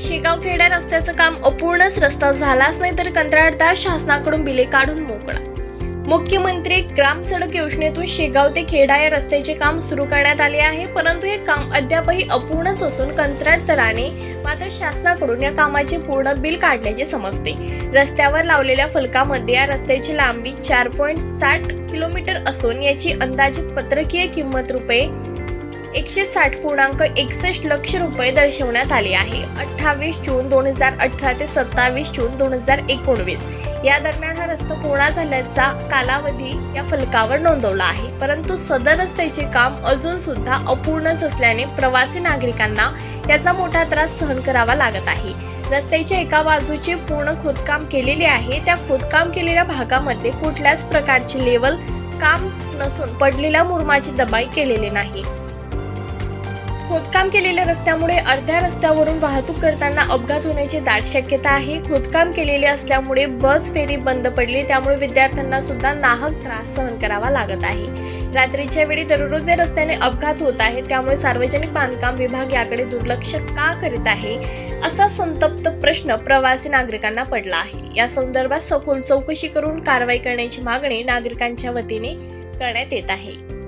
शेगाव खेड्या रस्त्याचं काम अपूर्णच रस्ता झालाच नाही तर कंत्राटदार शासनाकडून बिले काढून मोकळा. मुख्यमंत्री ग्राम सडक योजनेतून शेगाव ते खेडा या रस्त्याचे काम सुरू करण्यात आले आहे परंतु हे काम अद्यापही अपूर्णच असून कंत्राटदाराने मात्र शासनाकडून या कामाचे पूर्ण बिल काढल्याचे समजते. रस्त्यावर लावलेल्या फलकामध्ये या रस्त्याची लांबी चार पॉईंट साठ किलोमीटर असून याची अंदाजित पत्रकीय किंमत रुपये एकशे साठ पूर्णांक एकसष्ट लक्ष रुपये दर्शवण्यात आले आहे. अठ्ठावीस जून दोन हजार अठरा ते सत्तावीस जून दोन हजार एकोणवीस. या दरम्यान हा रस्ता पूर्ण झाल्याचा कालावधी या फलकावर नोंदवला आहे. परंतु सदर रस्त्याचे काम अजून सुद्धा अपूर्णच असल्याने प्रवासी नागरिकांना याचा मोठा त्रास सहन करावा लागत आहे. रस्त्याच्या एका बाजूचे पूर्ण खोदकाम केलेले आहे. त्या खोदकाम केलेल्या भागामध्ये कुठल्याच प्रकारचे लेवल काम नसून पडलेल्या मुरमाची दबाई केलेली नाही. खोदकाम केलेल्या रस्त्यामुळे अर्ध्या रस्त्यावरून वाहतूक करताना अपघात होण्याची दाट शक्यता आहे. खोदकाम केलेले असल्यामुळे बस फेरी बंद पडली. त्यामुळे विद्यार्थ्यांना सुद्धा नाहक त्रास सहन करावा लागत आहे. रात्रीच्या वेळी दररोज या रस्त्याने अपघात होत आहे त्यामुळे सार्वजनिक बांधकाम विभाग याकडे दुर्लक्ष का करीत आहे? असा संतप्त प्रश्न प्रवासी नागरिकांना पडला आहे. या संदर्भात सखोल चौकशी करून कारवाई करण्याची मागणी नागरिकांच्या वतीने करण्यात येत आहे.